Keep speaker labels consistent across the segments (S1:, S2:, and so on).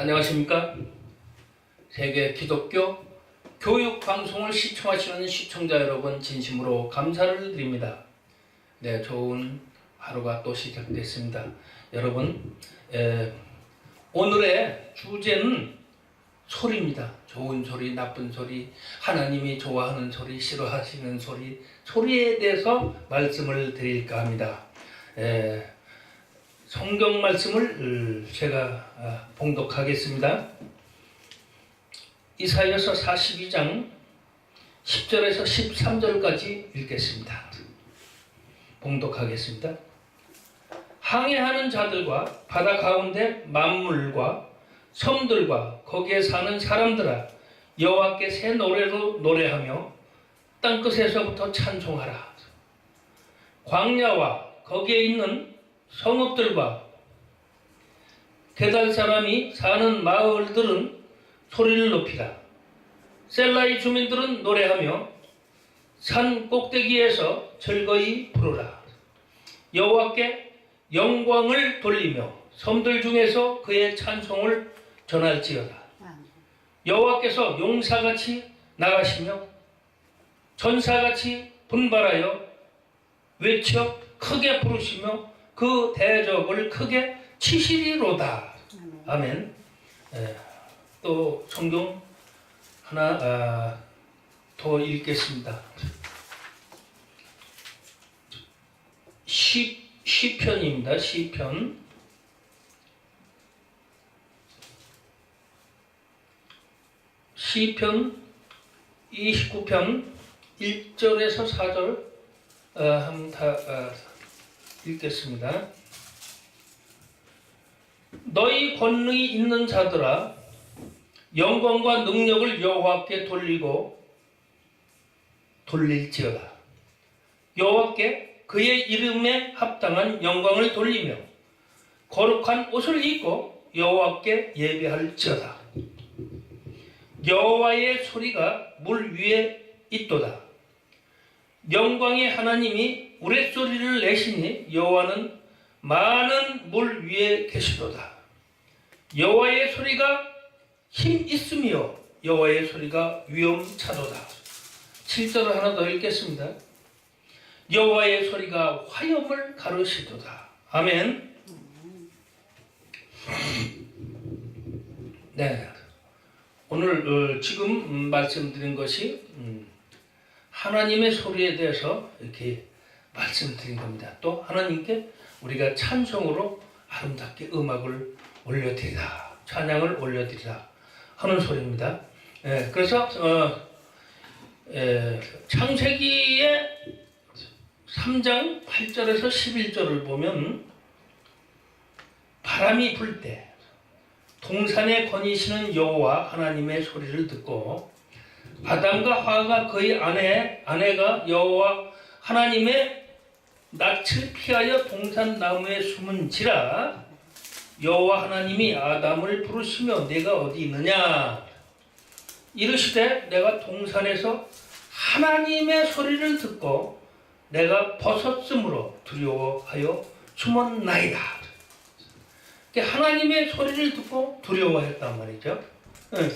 S1: 안녕하십니까? 세계 기독교 교육 방송을 시청하시는 시청자 여러분 진심으로 감사를 드립니다. 네, 좋은 하루가 또 시작됐습니다. 여러분, 에, 오늘의 주제는 소리입니다. 좋은 소리, 나쁜 소리, 하나님이 좋아하는 소리, 싫어하시는 소리, 소리에 대해서 말씀을 드릴까 합니다. 에, 성경 말씀을 어, 제가 아, 봉독하겠습니다. 이사야서 42장 10절에서 13절까지 읽겠습니다. 봉독하겠습니다. 항해하는 자들과 바다 가운데 만물과 섬들과 거기에 사는 사람들아 여호와께 새 노래로 노래하며 땅끝에서부터 찬송하라. 광야와 거기에 있는 성읍들과 게달 사람이 사는 마을들은 소리를 높이라. 셀라의 주민들은 노래하며 산 꼭대기에서 즐거이 부르라. 여호와께 영광을 돌리며 섬들 중에서 그의 찬송을 전할지어다. 여호와께서 용사같이 나가시며 전사같이 분발하여 외쳐 크게 부르시며 그 대적을 크게 치시리로다. 아멘. 예, 또 성경 하나 아, 더 읽겠습니다. 시 시편입니다. 시편 시편 29편 1절에서 4절 어, 한번 다 어, 읽겠습니다. 너희 권능이 있는 자들아 영광과 능력을 여호와께 돌리고 돌릴지어다. 여호와께 그의 이름에 합당한 영광을 돌리며 거룩한 옷을 입고 여호와께 예배할지어다. 여호와의 소리가 물 위에 있도다. 영광의 하나님이 우레소리를 내시니 여호와는 많은 물 위에 계시도다. 여호와의 소리가 힘 있으며 여호와의 소리가 위험차도다. 7절을 하나 더 읽겠습니다. 여호와의 소리가 화염을 가르시도다. 아멘. 네. 오늘 어, 지금 음, 말씀드린 것이 음, 하나님의 소리에 대해서 이렇게 말씀드린 겁니다. 또 하나님께 우리가 찬송으로 아름답게 음악을 올려드리라, 찬양을 올려드리라 하는 소리입니다. 예, 그래서 어, 예, 창세기의 3장 8절에서 11절을 보면 바람이 불 때 동산에 거니시는 여호와 하나님의 소리를 듣고 아담과 하와가 그의 아내 아내가 여호와 하나님의 낯을 피하여 동산 나무에 숨은지라 여호와 하나님이 아담을 부르시며 내가 어디 있느냐 이르시되 내가 동산에서 하나님의 소리를 듣고 내가 벗었으므로 두려워하여 숨었나이다. 그러니까 하나님의 소리를 듣고 두려워했단 말이죠. 응.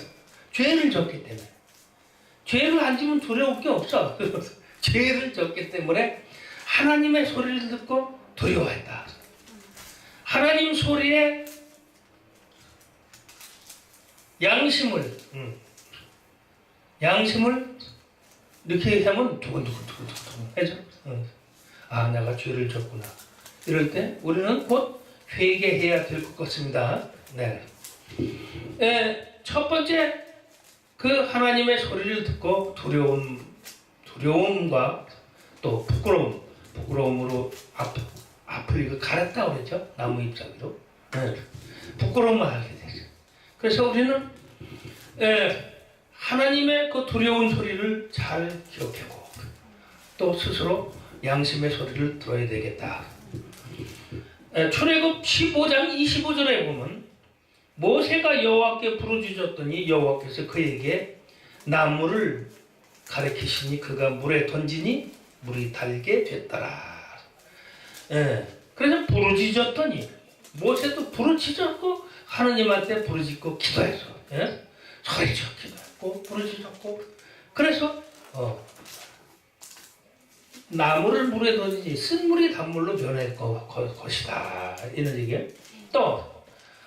S1: 죄를 졌기 때문에. 죄를 안 지면 두려울 게 없어. 죄를 졌기 때문에 하나님의 소리를 듣고 두려워했다. 하나님 소리에 양심을, 응. 양심을 이렇게 하면 두근두근두근두근 해죠. 응. 아, 내가 죄를 졌구나. 이럴 때 우리는 곧 회개해야 될 것 같습니다. 네. 에, 첫 번째 그 하나님의 소리를 듣고 두려움, 두려움과 또 부끄러움, 부끄러움으로 앞, 앞을 이거 가렸다 그랬죠? 나무 잎사귀로. 네. 부끄러움을 알게 되죠. 그래서 우리는 에, 하나님의 그 두려운 소리를 잘 기억하고 또 스스로 양심의 소리를 들어야 되겠다. 에, 출애굽 15장 25절에 보면 모세가 여호와께 부르짖었더니 여호와께서 그에게 나무를 가리키시니 그가 물에 던지니 물이 달게 됐더라. 예, 그래서 부르짖었더니 모세도 부르짖었고 하나님한테 부르짖고 기도했어. 예? 소리쳐 기도했고 부르짖었고 그래서 어, 나무를 물에 던지지 쓴 물이 단물로 변할 거, 거, 것이다 이런 얘기예요. 또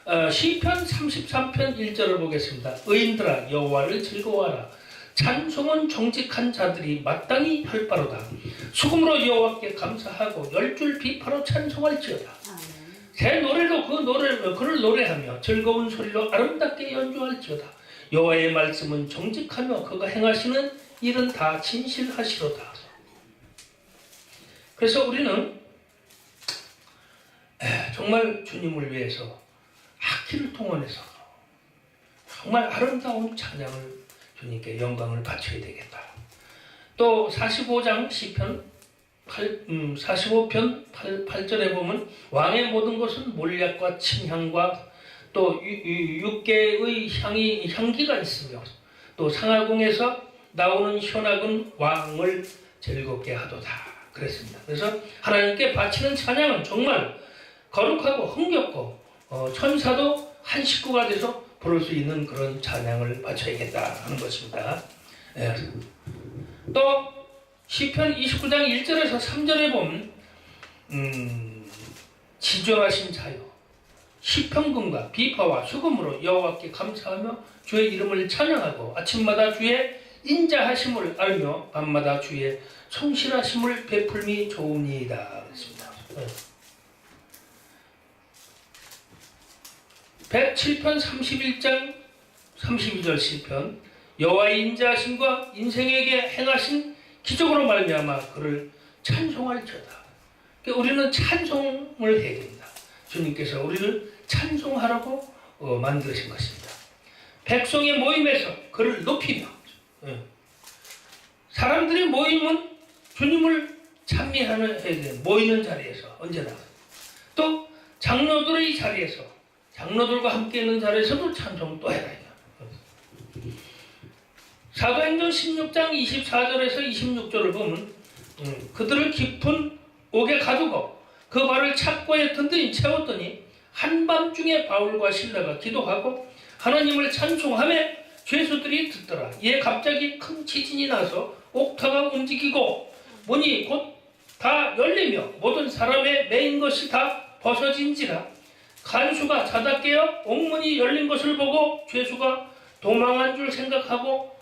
S1: 어, 시편 33편 1절을 보겠습니다. 의인들아 여호와를 즐거워하라. 찬송은 정직한 자들이 마땅히 할 바로다. 수금으로 여호와께 감사하고 열 줄 비파로 찬송할지어다. 새 노래로 그 노래를 그를 노래하며 즐거운 소리로 아름답게 연주할지어다. 여호와의 말씀은 정직하며 그가 행하시는 일은 다 진실하시로다. 그래서 우리는 에, 정말 주님을 위해서 악기를 통원해서 정말 아름다운 찬양을 주님께 영광을 바쳐야 되겠다. 또 45장 시편 8, 음, 45편 8, 8절에 보면 왕의 모든 것은 몰약과 침향과 또 육계의 향이 향기가 있으며 또 상하궁에서 나오는 현악은 왕을 즐겁게 하도다 그랬습니다. 그래서 하나님께 바치는 찬양은 정말 거룩하고 흥겹고 어, 천사도 한 식구가 돼서 부를 수 있는 그런 찬양을 바쳐야겠다 하는 것입니다. 예. 또 시편 29장 1절에서 3절에 보면 음, 지존하신 자요 시편금과 비파와 수금으로 여호와께 감사하며 주의 이름을 찬양하고 아침마다 주의 인자하심을 알며 밤마다 주의 성실하심을 베풀미 좋으니이다 그랬습니다. 예. 107편 31장 32절 시편 여호와의 인자하심과 인생에게 행하신 기적으로 말미암아 그를 찬송할지어다. 그러니까 우리는 찬송을 해야 됩니다. 주님께서 우리를 찬송하라고 어, 만드신 것입니다. 백성의 모임에서 그를 높이며 예. 사람들의 모임은 주님을 찬미하는. 모이는 자리에서 언제나 또 장로들의 자리에서 장로들과 함께 있는 자리에서도 찬송 또 해라. 사도행전 16장 24절에서 26절을 보면 음, 그들을 깊은 옥에 가두고 그 발을 착고에 든든히 채웠더니 한밤중에 바울과 신라가 기도하고 하나님을 찬송하며 죄수들이 듣더라. 이에 갑자기 큰 지진이 나서 옥타가 움직이고 문이 곧 다 열리며 모든 사람의 매인 것이 다 벗어진지라 간수가 자다 깨어 옥문이 열린 것을 보고 죄수가 도망한 줄 생각하고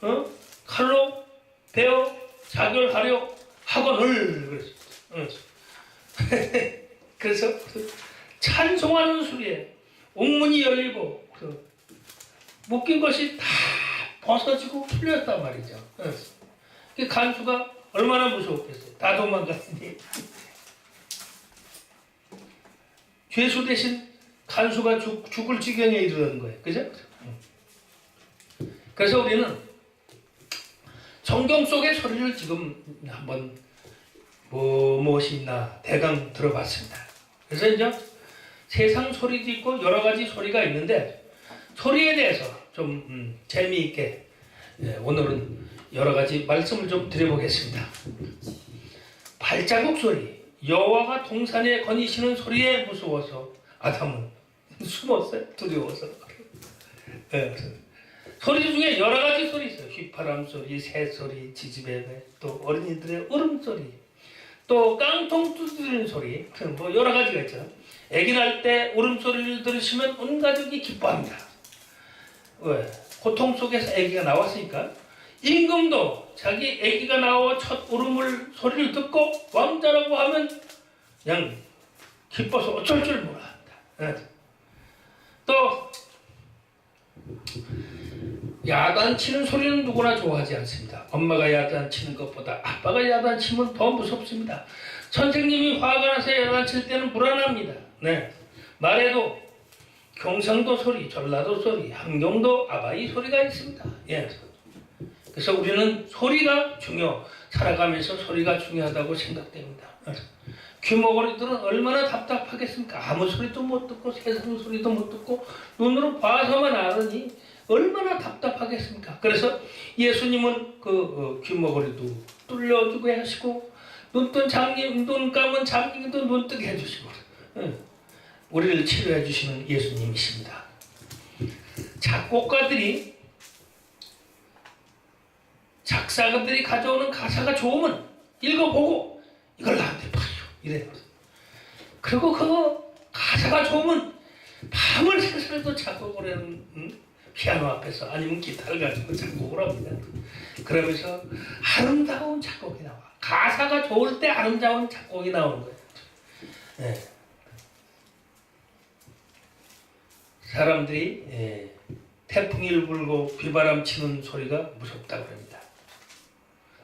S1: 어? 칼로 베어 자결하려 하거늘 그랬어. 응. 그래서 그 찬송하는 소리에 옥문이 열리고 그 묶인 것이 다 벗어지고 풀렸단 말이죠. 응. 그 간수가 얼마나 무서웠겠어요. 다 도망갔으니. 죄수 대신 간수가 죽, 죽을 지경에 이르는 거예요. 그죠? 응. 그래서 우리는 성경 속의 소리를 지금 한번 뭐 무엇이 있나 대강 들어봤습니다. 그래서 이제 세상 소리도 있고 여러 가지 소리가 있는데 소리에 대해서 좀 음, 재미있게 예, 오늘은 여러 가지 말씀을 좀 드려보겠습니다. 발자국 소리, 여호와가 동산에 거니시는 소리에 무서워서 아담은 숨었어요. 두려워서. 예, 그래서 소리 중에 여러 가지 소리 있어요. 휘파람 소리, 새 소리, 지지배배, 또 어린이들의 울음소리, 또 깡통 두드리는 소리, 뭐 여러 가지가 있죠. 아기 날때 울음소리를 들으시면 온 가족이 기뻐합니다. 왜? 고통 속에서 아기가 나왔으니까. 임금도 자기 아기가 나와 첫 울음을 소리를 듣고 왕자라고 하면 그냥 기뻐서 어쩔 줄 몰라 한다. 예. 또 야단 치는 소리는 누구나 좋아하지 않습니다. 엄마가 야단 치는 것보다 아빠가 야단 치면 더 무섭습니다. 선생님이 화가 나서 야단 칠 때는 불안합니다. 네. 말에도 경상도 소리, 전라도 소리, 함경도 아바이 소리가 있습니다. 예. 그래서 우리는 소리가 중요, 살아가면서 소리가 중요하다고 생각됩니다. 귀머거리들은 얼마나 답답하겠습니까? 아무 소리도 못 듣고 세상 소리도 못 듣고 눈으로 봐서만 알으니 얼마나 답답하겠습니까? 그래서 예수님은 그 어, 귀머거리도 뚫려주게 하시고 눈뜬 장님, 눈 감은 장님도 눈 뜨게 해주시고 예. 우리를 치료해 주시는 예수님이십니다. 작곡가들이 작사가들이 가져오는 가사가 좋으면 읽어보고 이걸 나한테 파요 이래요. 그리고 그거 가사가 좋으면 밤을 새서라도 작곡을 하는 응? 피아노 앞에서 아니면 기타를 가지고 작곡을 합니다. 그러면서 아름다운 작곡이 나와. 가사가 좋을 때 아름다운 작곡이 나오는 거예요. 예. 사람들이 예, 태풍이 불고 비바람 치는 소리가 무섭다고 합니다.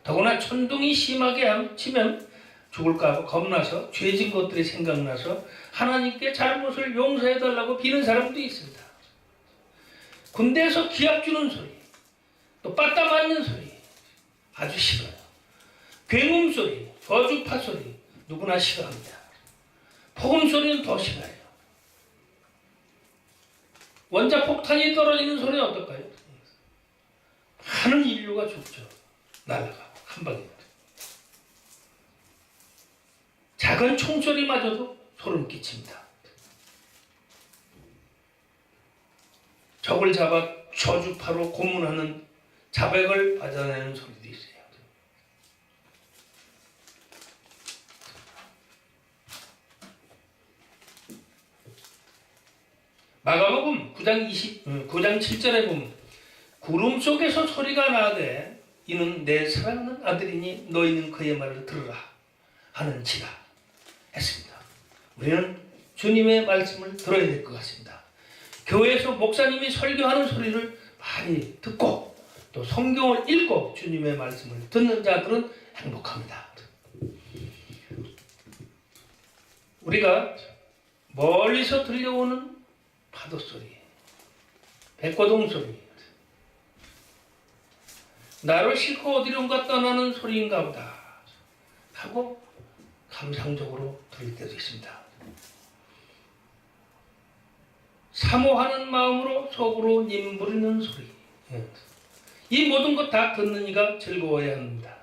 S1: 더구나 천둥이 심하게 함- 치면 죽을까 봐 겁나서 죄진 것들이 생각나서 하나님께 잘못을 용서해 달라고 비는 사람도 있습니다. 군대에서 기합 주는 소리, 또 빠따 맞는 소리 아주 싫어요. 굉음 소리, 거주파 소리 누구나 싫어합니다. 폭음 소리는 더 싫어요. 원자 폭탄이 떨어지는 소리는 어떨까요? 많은 인류가 죽죠. 날아가고 한 방에. 작은 총소리마저도 소름 끼칩니다. 적을 잡아 저주파로 고문하는 자백을 받아내는 소리도 있어요. 마가복음 9장 20, 음, 9장 7절에 보면 구름 속에서 소리가 나되 이는 내 사랑하는 아들이니 너희는 그의 말을 들으라 하는 지라 했습니다. 우리는 주님의 말씀을 들어야 될 것 같습니다. 교회에서 목사님이 설교하는 소리를 많이 듣고 또 성경을 읽고 주님의 말씀을 듣는 자들은 행복합니다. 우리가 멀리서 들려오는 파도 소리, 백고동 소리, 나를 싣고 어디론가 떠나는 소리인가 보다 하고 감상적으로 들을 때도 있습니다. 사모하는 마음으로 속으로 님부리는 소리. 예. 이 모든 것 다 듣는 이가 즐거워야 합니다.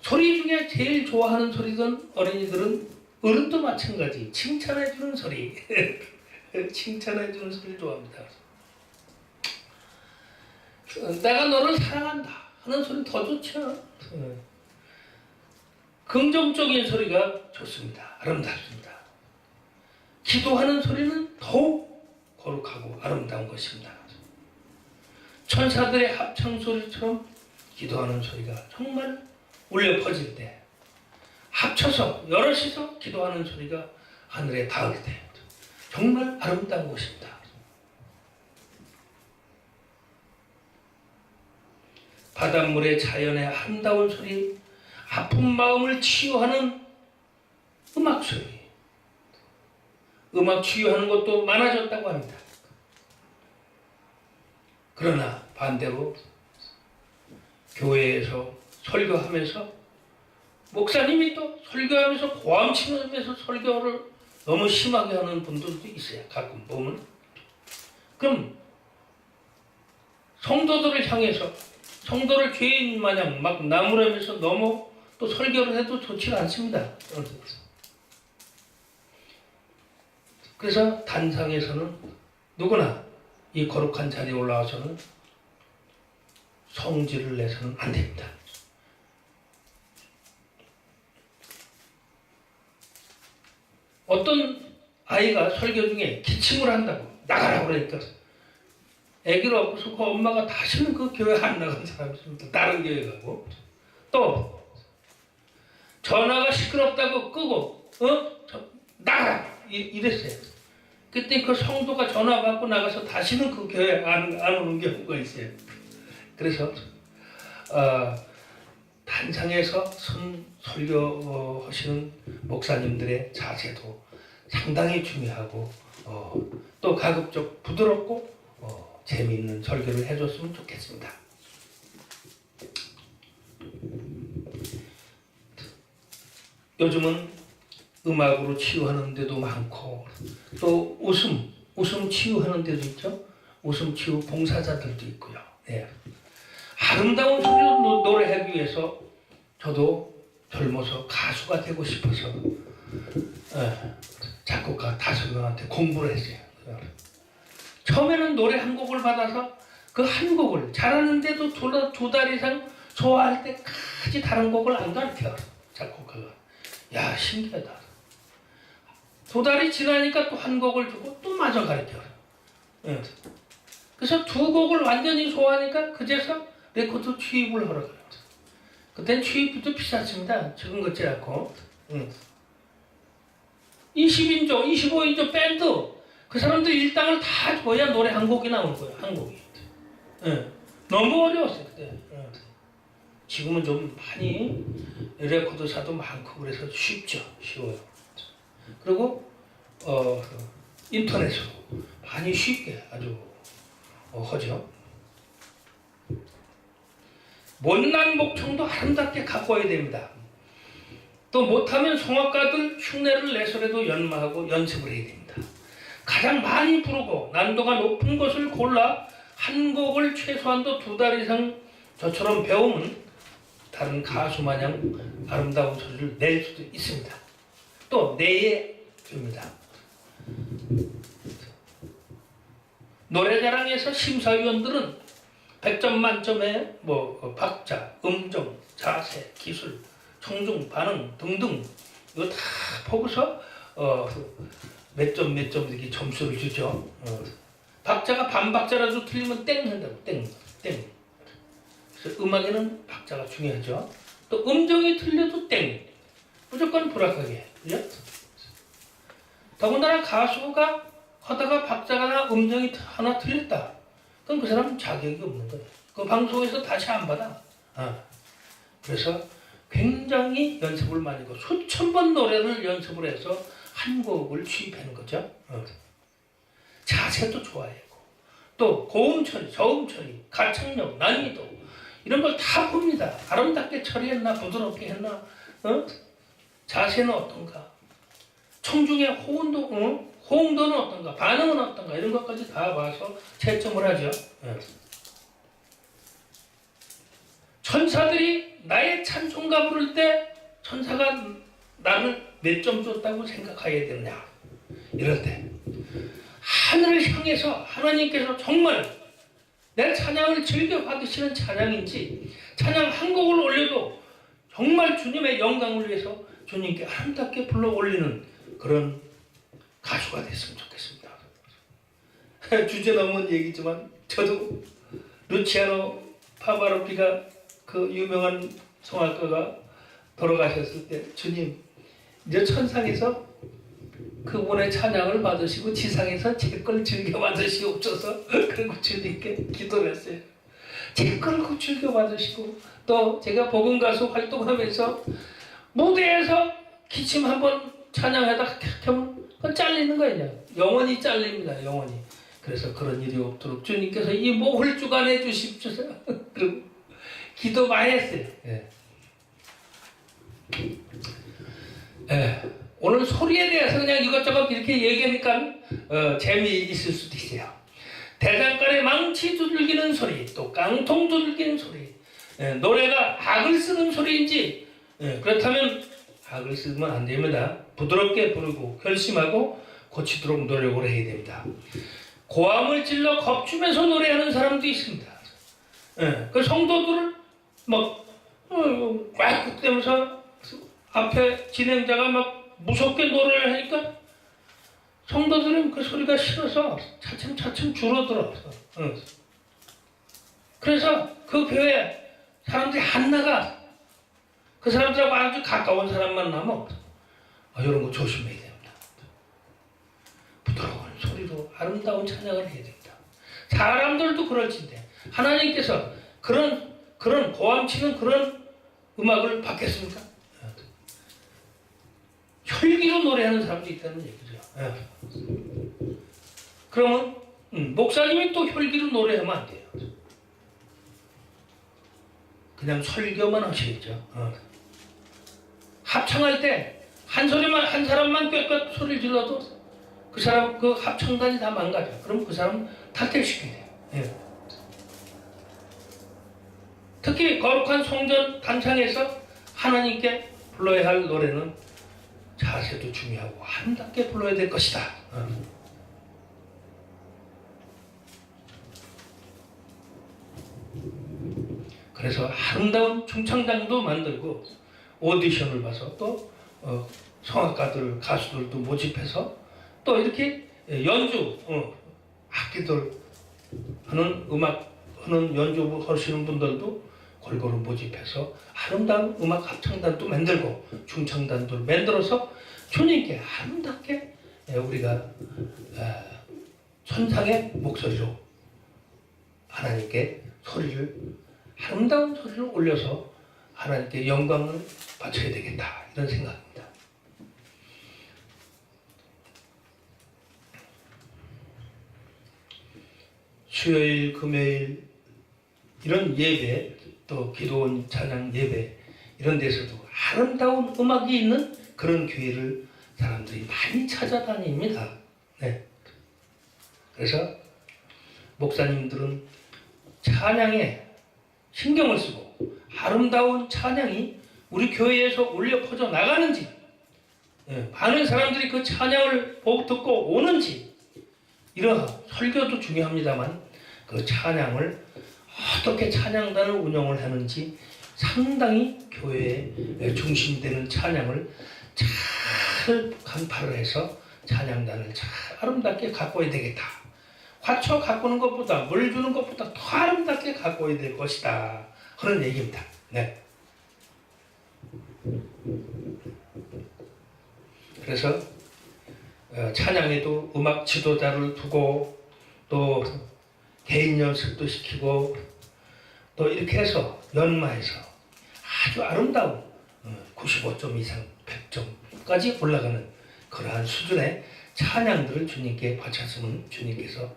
S1: 소리 중에 제일 좋아하는 소리든 어린이들은 어른도 마찬가지 칭찬해주는 소리. 칭찬해주는 소리 좋아합니다. 내가 너를 사랑한다 하는 소리 더 좋죠. 예. 긍정적인 소리가 좋습니다. 아름답습니다. 기도하는 소리는 더욱 거룩하고 아름다운 것입니다. 천사들의 합창 소리처럼 기도하는 소리가 정말 울려 퍼질 때 합쳐서 여럿이서 기도하는 소리가 하늘에 닿을 때 정말 아름다운 것입니다. 바닷물의 자연의 아름다운 소리, 아픈 마음을 치유하는 음악 소리. 음악 치유하는 것도 많아졌다고 합니다. 그러나 반대로 교회에서 설교하면서 목사님이 또 설교하면서 고함 치면서 설교를 너무 심하게 하는 분들도 있어요. 가끔 보면. 그럼 성도들을 향해서 성도를 죄인 마냥 막 나무라면서 너무 또 설교를 해도 좋지가 않습니다. 그래서 단상에서는 누구나 이 거룩한 자리에 올라와서는 성질을 내서는 안 됩니다. 어떤 아이가 설교 중에 기침을 한다고 나가라 그러니까 애기를 업고서 그 엄마가 다시는 그 교회 안 나간 사람이 있습니다. 다른 교회 가고 또 전화가 시끄럽다고 끄고 어? 저, 나가라 이, 이랬어요. 그때 그 성도가 전화 받고 나가서 다시는 그 교회 안, 안 오는 경우가 있어요. 그래서 어, 단상에서 선 설교하시는 목사님들의 자세도 상당히 중요하고 어, 또 가급적 부드럽고 어, 재미있는 설교를 해줬으면 좋겠습니다. 요즘은 음악으로 치유하는 데도 많고 또 웃음, 웃음 치유하는 데도 있죠. 웃음 치유 봉사자들도 있고요. 네. 아름다운 소리로 노- 노래하기 위해서 저도 젊어서 가수가 되고 싶어서 예, 작곡가 다섯 명한테 공부를 했어요. 처음에는 노래 한 곡을 받아서 그 한 곡을 잘하는데도 두, 두달 이상 소화할 때까지 다른 곡을 안 가르쳐. 작곡가가 야 신기하다. 두 달이 지나니까 또 한 곡을 주고 또 마저 가르쳐. 예. 그래서 두 곡을 완전히 소화하니까 그제서 레코드 취입을 하러 가요. 그땐 취입비도 비쌌습니다. 지금 같지 않고. 응. 20인조 25인조 밴드 그 사람들 일당을 다 줘야 노래 한 곡이 나오는 거예요 한 곡이 예. 너무 어려웠어요 그때. 예. 지금은 좀 많이 레코드사도 많고 그래서 쉽죠, 쉬워요. 그리고 어, 인터넷으로 많이 쉽게 아주 어, 하죠. 못난 목청도 아름답게 가꿔야 됩니다. 또 못하면 성악가들 흉내를 내서라도 연마하고 연습을 해야 됩니다. 가장 많이 부르고 난도가 높은 것을 골라 한 곡을 최소한도 두 달 이상 저처럼 배우면 다른 가수 마냥 아름다운 소리를 낼 수도 있습니다. 또 내에 줍니다. 노래자랑에서 심사위원들은 100점 만점에 뭐 어, 박자, 음정, 자세, 기술, 청중, 반응 등등 이거 다 보고서 어, 몇 점 몇 점 이렇게 점수를 주죠. 어. 박자가 반 박자라도 틀리면 땡 한다고 땡, 땡. 그래서 음악에는 박자가 중요하죠. 또 음정이 틀려도 땡. 무조건 불악하게. 그죠? 더군다나 가수가 하다가 박자가 음정이 하나 틀렸다. 그럼 그 사람은 자격이 없는 거예요. 그 방송에서 다시 안 받아. 아. 그래서 굉장히 연습을 많이 하고 수천 번 노래를 연습을 해서 한 곡을 취입하는 거죠. 어. 자세도 좋아야 하고 또 고음 처리, 저음 처리, 가창력, 난이도 이런 걸 다 봅니다. 아름답게 처리했나 부드럽게 했나 어? 자세는 어떤가 청중의 호응도 어? 호응도는 어떤가 반응은 어떤가 이런 것까지 다 봐서 채점을 하죠. 예. 천사들이 나의 찬송가 부를 때 천사가 나를 몇 점 줬다고 생각해야 되느냐 이럴 때 하늘을 향해서 하나님께서 정말 내 찬양을 즐겨 받으시는 찬양인지 찬양 한 곡을 올려도 정말 주님의 영광을 위해서 주님께 아름답게 불러 올리는 그런 가수가 됐으면 좋겠습니다. 주제 넘은 얘기지만 저도 루치아노 파바로피가 그 유명한 성악가가 돌아가셨을 때 주님 이제 천상에서 그분의 찬양을 받으시고 지상에서 제 걸 즐겨 받으시옵소서 그리고 주님께 기도를 했어요. 제 걸 즐겨 받으시고 또 제가 복음 가수 활동하면서 무대에서 기침 한번 찬양하다 하면 그 잘리는 거예요. 영원히 잘립니다. 영원히. 그래서 그런 일이 없도록 주님께서 이 목을 주관해 주십시오. 그리고 기도 많이 했어요. 예. 예. 오늘 소리에 대해서 그냥 이것저것 이렇게 얘기하니까 어, 재미있을 수도 있어요. 대장간에 망치 두들기는 소리, 또 깡통 두들기는 소리, 예, 노래가 악을 쓰는 소리인지 예, 그렇다면 악을 쓰면 안 됩니다. 부드럽게 부르고 결심하고 고치도록 노력을 해야 됩니다. 고함을 찔러 겁주면서 노래하는 사람도 있습니다. 예, 그 성도들을 막 어, 꽉 대면서 앞에 진행자가 막 무섭게 노래를 하니까 성도들은 그 소리가 싫어서 차츰차츰 줄어들어. 어. 그래서 그 교회 사람들이 안 나가. 그 사람들하고 아주 가까운 사람만 남아. 아, 이런 거 조심해야 됩니다. 부드러운 소리로 아름다운 찬양을 해야 됩니다. 사람들도 그럴진데 하나님께서 그런 그런 고함치는 그런 음악을 받겠습니까? 혈기로 노래하는 사람도 있다는 얘기죠. 예. 그러면 음, 목사님이 또 혈기로 노래하면 안 돼요. 그냥 설교만 하셔야죠. 어. 합창할 때 한 소리만 한 사람만 꾀꾀 소리를 질러도 그 사람 그 합창단이 다 망가져. 그럼 그 사람 탈퇴시켜야 돼요. 예. 특히 거룩한 성전 단창에서 하나님께 불러야 할 노래는 자세도 중요하고 아름답게 불러야 될 것이다. 어. 그래서 아름다운 중창단도 만들고 오디션을 봐서 또 어, 성악가들 가수들도 모집해서 또 이렇게 연주 어, 악기들 하는 음악 하는 연주 하시는 분들도 골고루 모집해서 아름다운 음악 합창단도 만들고 중창단도 만들어서 주님께 아름답게 에, 우리가 에, 천상의 목소리로 하나님께 소리를 아름다운 소리를 올려서 하나님께 영광을 바쳐야 되겠다 이런 생각입니다. 수요일, 금요일 이런 예배 또 기도원 찬양 예배 이런 데서도 아름다운 음악이 있는 그런 교회를 사람들이 많이 찾아다닙니다. 네. 그래서 목사님들은 찬양에 신경을 쓰고 아름다운 찬양이 우리 교회에서 울려 퍼져 나가는지 예, 많은 사람들이 그 찬양을 보고 듣고 오는지 이런 설교도 중요합니다만 그 찬양을 어떻게 찬양단을 운영을 하는지 상당히 교회의 중심되는 찬양을 잘 간파를 해서 찬양단을 잘 아름답게 가꿔야 되겠다. 화초 가꾸는 것보다 물 주는 것보다 더 아름답게 가꿔야 될 것이다. 그런 얘기입니다. 네. 그래서 어, 찬양에도 음악 지도자를 두고 또 개인 연습도 시키고 또 이렇게 해서 연마해서 아주 아름다운 95점 이상 100점까지 올라가는 그러한 수준의 찬양들을 주님께 바쳤으면 주님께서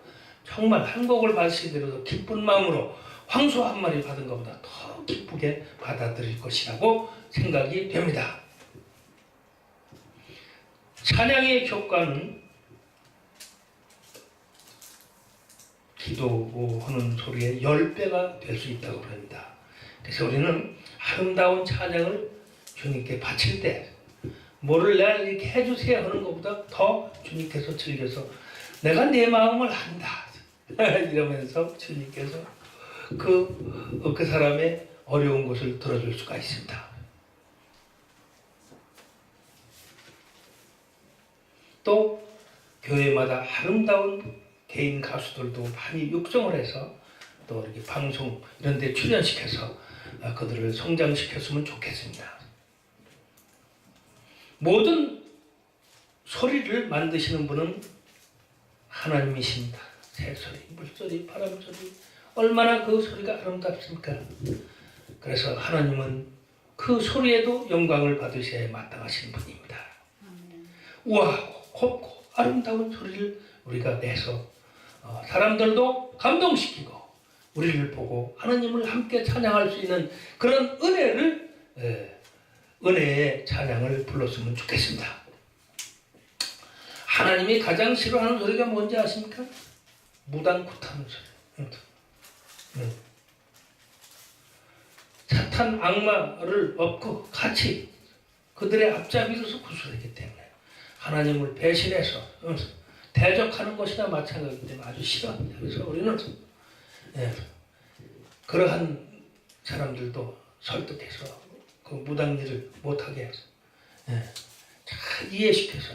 S1: 정말 한 곡을 받으시더라도 기쁜 마음으로 황소 한 마리 받은 것보다 더 기쁘게 받아들일 것이라고 생각이 됩니다. 찬양의 효과는 기도하는 소리의 10배가 될 수 있다고 합니다. 그래서 우리는 아름다운 찬양을 주님께 바칠 때 뭐를 내가 이렇게 해주세요 하는 것보다 더 주님께서 즐겨서 내가 내 마음을 안다 이러면서 주님께서 그, 그 사람의 어려운 것을 들어줄 수가 있습니다. 또 교회마다 아름다운 개인 가수들도 많이 육성을 해서 또 이렇게 방송 이런 데 출연시켜서 아, 그들을 성장시켰으면 좋겠습니다. 모든 소리를 만드시는 분은 하나님이십니다. 새소리, 물소리, 바람소리 얼마나 그 소리가 아름답습니까? 그래서 하나님은 그 소리에도 영광을 받으셔야 마땅하신 분입니다. 우아하고 곱고 아름다운 소리를 우리가 내서 어, 사람들도 감동시키고 우리를 보고 하나님을 함께 찬양할 수 있는 그런 은혜를 예, 은혜의 찬양을 불렀으면 좋겠습니다. 하나님이 가장 싫어하는 소리가 뭔지 아십니까? 무단구타는 소리. 응. 사탄 악마를 업고 같이 그들의 앞잡이로서 구술했기 때문에 하나님을 배신해서 응, 대적하는 것이나 때문에 아주 싫어합니다. 그래서 우리는 예, 그러한 사람들도 설득해서 그 무당 일을 못하게 해서 예, 잘 이해시켜서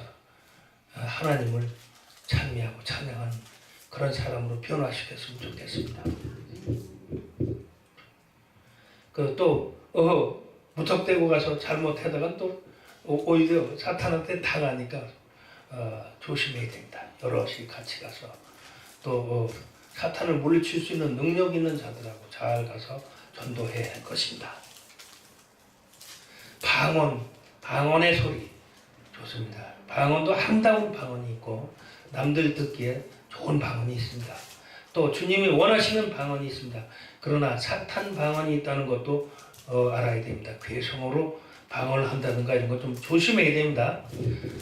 S1: 하나님을 찬미하고 찬양하는 그런 사람으로 변화시켰으면 좋겠습니다. 그또 어, 무턱대고 가서 잘못하다가 또 오히려 사탄한테 당하니까 어, 조심해야 됩니다. 여럿이 같이 가서 또 어, 사탄을 물리칠 수 있는 능력 있는 자들하고 잘 가서 전도해야 할 것입니다. 방언, 방언의 소리 좋습니다. 방언도 아름다운 방언이 있고 남들 듣기에 좋은 방언이 있습니다. 또 주님이 원하시는 방언이 있습니다. 그러나 사탄 방언이 있다는 것도 어, 알아야 됩니다. 괴성으로 방언을 한다든가 이런 거 좀 조심해야 됩니다.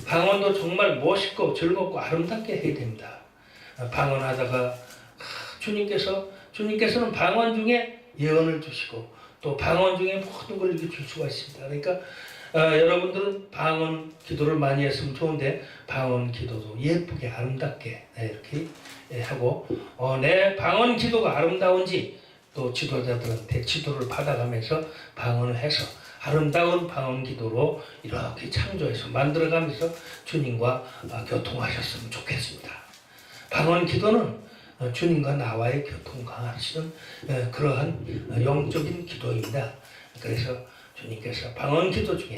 S1: 방언도 정말 멋있고 즐겁고 아름답게 해야 됩니다. 어, 방언하다가 주님께서 주님께서는 방언 중에 예언을 주시고 또 방언 중에 모든 걸 이렇게 줄 수가 있습니다. 그러니까 어, 여러분들은 방언 기도를 많이 했으면 좋은데 방언 기도도 예쁘게 아름답게 네, 이렇게 예, 하고 어, 내 방언 기도가 아름다운지 또 지도자들한테 지도를 받아가면서 방언을 해서 아름다운 방언 기도로 이렇게 창조해서 만들어가면서 주님과 아, 교통하셨으면 좋겠습니다. 방언 기도는 어, 주님과 나와의 교통하시는 어, 그러한 어, 영적인 기도입니다. 그래서 주님께서 방언 기도 중에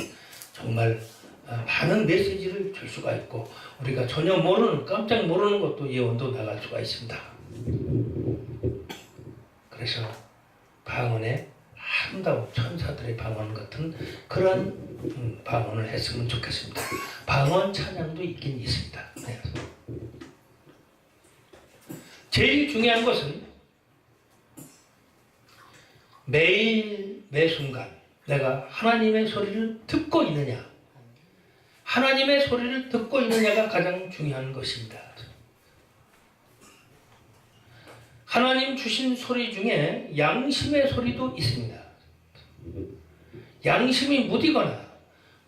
S1: 정말 어, 많은 메시지를 줄 수가 있고 우리가 전혀 모르는 깜짝 모르는 것도 예언도 나갈 수가 있습니다. 그래서 방언에 아름다운 천사들의 방언 같은 그런 음, 방언을 했으면 좋겠습니다. 방언 찬양도 있긴 있습니다. 네. 제일 중요한 것은 매일 매 순간 내가 하나님의 소리를 듣고 있느냐 하나님의 소리를 듣고 있느냐가 가장 중요한 것입니다. 하나님 주신 소리 중에 양심의 소리도 있습니다. 양심이 무디거나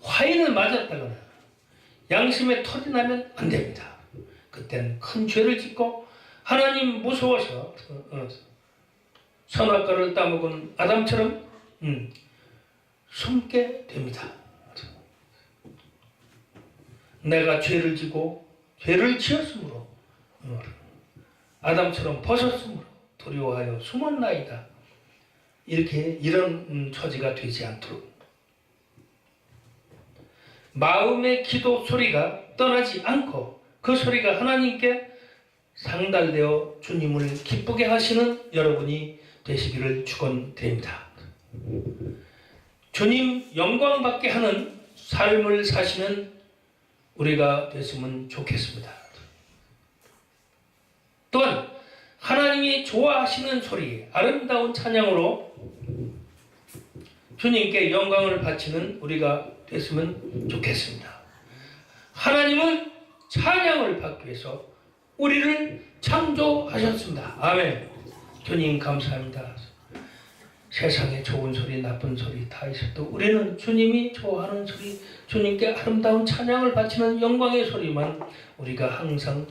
S1: 화인을 맞았다거나 양심에 털이 나면 안 됩니다. 그때는 큰 죄를 짓고 하나님 무서워서 어, 어, 선악과를 따먹은 아담처럼 음, 숨게 됩니다. 내가 죄를 지고 죄를 지었으므로 어, 아담처럼 벗었으므로 두려워하여 숨었나이다. 이렇게 이런 음, 처지가 되지 않도록 마음의 기도 소리가 떠나지 않고 그 소리가 하나님께 상달되어 주님을 기쁘게 하시는 여러분이 되시기를 축원드립니다. 주님 영광 받게 하는 삶을 사시는 우리가 됐으면 좋겠습니다. 또한 하나님이 좋아하시는 소리, 아름다운 찬양으로 주님께 영광을 바치는 우리가 됐으면 좋겠습니다. 하나님은 찬양을 받기 위해서 우리를 창조하셨습니다. 아멘. 주님 감사합니다. 세상에 좋은 소리, 나쁜 소리 다 있어도 우리는 주님이 좋아하는 소리, 주님께 아름다운 찬양을 바치는 영광의 소리만 우리가 항상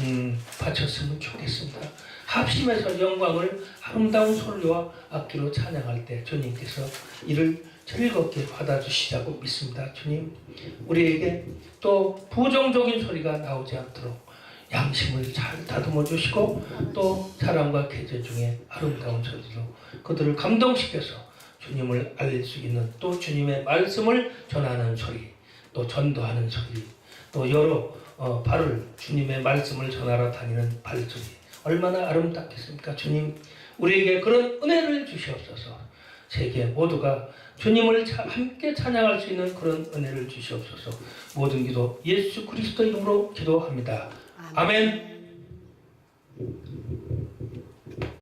S1: 음, 바쳤으면 좋겠습니다. 합심해서 영광을 아름다운 소리와 악기로 찬양할 때 주님께서 이를 즐겁게 받아주시자고 믿습니다. 주님, 우리에게 또 부정적인 소리가 나오지 않도록 양심을 잘 다듬어 주시고 또 사랑과 계절 중에 아름다운 소리로 그들을 감동시켜서 주님을 알릴 수 있는 또 주님의 말씀을 전하는 소리, 또 전도하는 소리, 또 여러 어, 발을 주님의 말씀을 전하러 다니는 발소리 얼마나 아름답겠습니까? 주님 우리에게 그런 은혜를 주시옵소서. 세계 모두가 주님을 차- 함께 찬양할 수 있는 그런 은혜를 주시옵소서. 모든 기도 예수 그리스도 이름으로 기도합니다. 아멘.